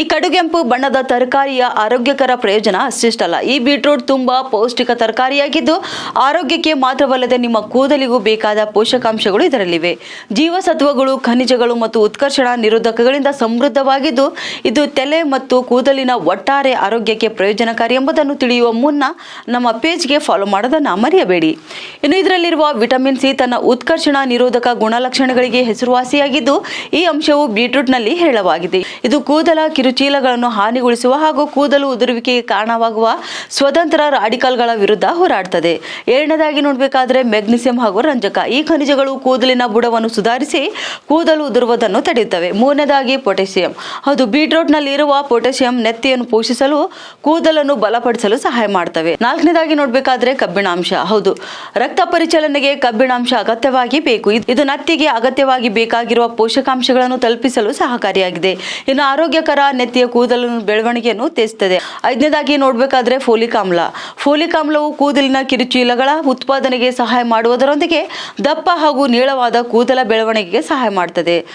ಈ ಕಡುಗೆಂಪು ಬಣ್ಣದ ತರಕಾರಿಯ ಆರೋಗ್ಯಕರ ಪ್ರಯೋಜನ ಅಷ್ಟಿಷ್ಟಲ್ಲ. ಈ ಬೀಟ್ರೂಟ್ ತುಂಬಾ ಪೌಷ್ಟಿಕ ತರಕಾರಿಯಾಗಿದ್ದು, ಆರೋಗ್ಯಕ್ಕೆ ಮಾತ್ರವಲ್ಲದೆ ನಿಮ್ಮ ಕೂದಲಿಗೂ ಬೇಕಾದ ಪೋಷಕಾಂಶಗಳು ಇದರಲ್ಲಿವೆ. ಜೀವಸತ್ವಗಳು, ಖನಿಜಗಳು ಮತ್ತು ಉತ್ಕರ್ಷಣ ನಿರೋಧಕಗಳಿಂದ ಸಮೃದ್ಧವಾಗಿದ್ದು, ಇದು ತಲೆ ಮತ್ತು ಕೂದಲಿನ ಒಟ್ಟಾರೆ ಆರೋಗ್ಯಕ್ಕೆ ಪ್ರಯೋಜನಕಾರಿ ಎಂಬುದನ್ನು ತಿಳಿಯುವ ಮುನ್ನ ನಮ್ಮ ಪೇಜ್ಗೆ ಫಾಲೋ ಮಾಡೋದನ್ನು ಮರೆಯಬೇಡಿ. ಇನ್ನು ಇದರಲ್ಲಿರುವ ವಿಟಮಿನ್ ಸಿ ತನ್ನ ಉತ್ಕರ್ಷಣ ನಿರೋಧಕ ಗುಣಲಕ್ಷಣಗಳಿಗೆ ಹೆಸರುವಾಸಿಯಾಗಿದ್ದು, ಈ ಅಂಶವು ಬೀಟ್ರೂಟ್ನಲ್ಲಿ ಹೇಳವಾಗಿದೆ ಇದು ಕೂದಲ ಕಿರುಚೀಲಗಳನ್ನು ಹಾನಿಗೊಳಿಸುವ ಹಾಗೂ ಕೂದಲು ಉದುರುವಿಕೆಗೆ ಕಾರಣವಾಗುವ ಸ್ವತಂತ್ರ ರಾಡಿಕಲ್ಗಳ ವಿರುದ್ಧ ಹೋರಾಡ್ತದೆ. ಎರಡನೇದಾಗಿ ನೋಡಬೇಕಾದ್ರೆ ಮೆಗ್ನೀಸಿಯಂ ಹಾಗೂ ರಂಜಕ. ಈ ಖನಿಜಗಳು ಕೂದಲಿನ ಬುಡವನ್ನು ಸುಧಾರಿಸಿ ಕೂದಲು ಉದುರುವುದನ್ನು ತಡೆಯುತ್ತವೆ. ಮೂರನೇದಾಗಿ ಪೊಟ್ಯಾಸಿಯಂ ಅದು ಬೀಟ್ರೂಟ್ನಲ್ಲಿ ಇರುವ ಪೊಟ್ಯಾಸಿಯಂ ನೆತ್ತಿಯನ್ನು ಪೋಷಿಸಲು ಕೂದಲನ್ನು ಬಲಪಡಿಸಲು ಸಹಾಯ ಮಾಡ್ತವೆ. ನಾಲ್ಕನೇದಾಗಿ ನೋಡಬೇಕಾದ್ರೆ ಕಬ್ಬಿಣಾಂಶ. ಹೌದು, ರಕ್ತ ಪರಿಚಲನೆಗೆ ಕಬ್ಬಿಣಾಂಶ ಅಗತ್ಯವಾಗಿ ಬೇಕು. ಇದು ನತ್ತಿಗೆ ಅಗತ್ಯವಾಗಿ ಬೇಕಾಗಿರುವ ಪೋಷಕಾಂಶಗಳನ್ನು ತಲುಪಿಸಲು ಸಹಕಾರಿಯಾಗಿದೆ. ಇನ್ನು ಆರೋಗ್ಯಕರ ನೆತ್ತಿಯ ಕೂದಲಿನ ಬೆಳವಣಿಗೆಯನ್ನು ತೇಜಿಸುತ್ತದೆ ಐದನೇದಾಗಿ ನೋಡಬೇಕಾದ್ರೆ ಫೋಲಿಕ್ ಆಮ್ಲ ಫೋಲಿಕ್ ಆಮ್ಲವು ಕೂದಲಿನ ಕಿರುಚೀಲಗಳ ಉತ್ಪಾದನೆಗೆ ಸಹಾಯ ಮಾಡುವುದರೊಂದಿಗೆ ದಪ್ಪ ಹಾಗೂ ನೀಳವಾದ ಕೂದಲ ಬೆಳವಣಿಗೆಗೆ ಸಹಾಯ ಮಾಡುತ್ತದೆ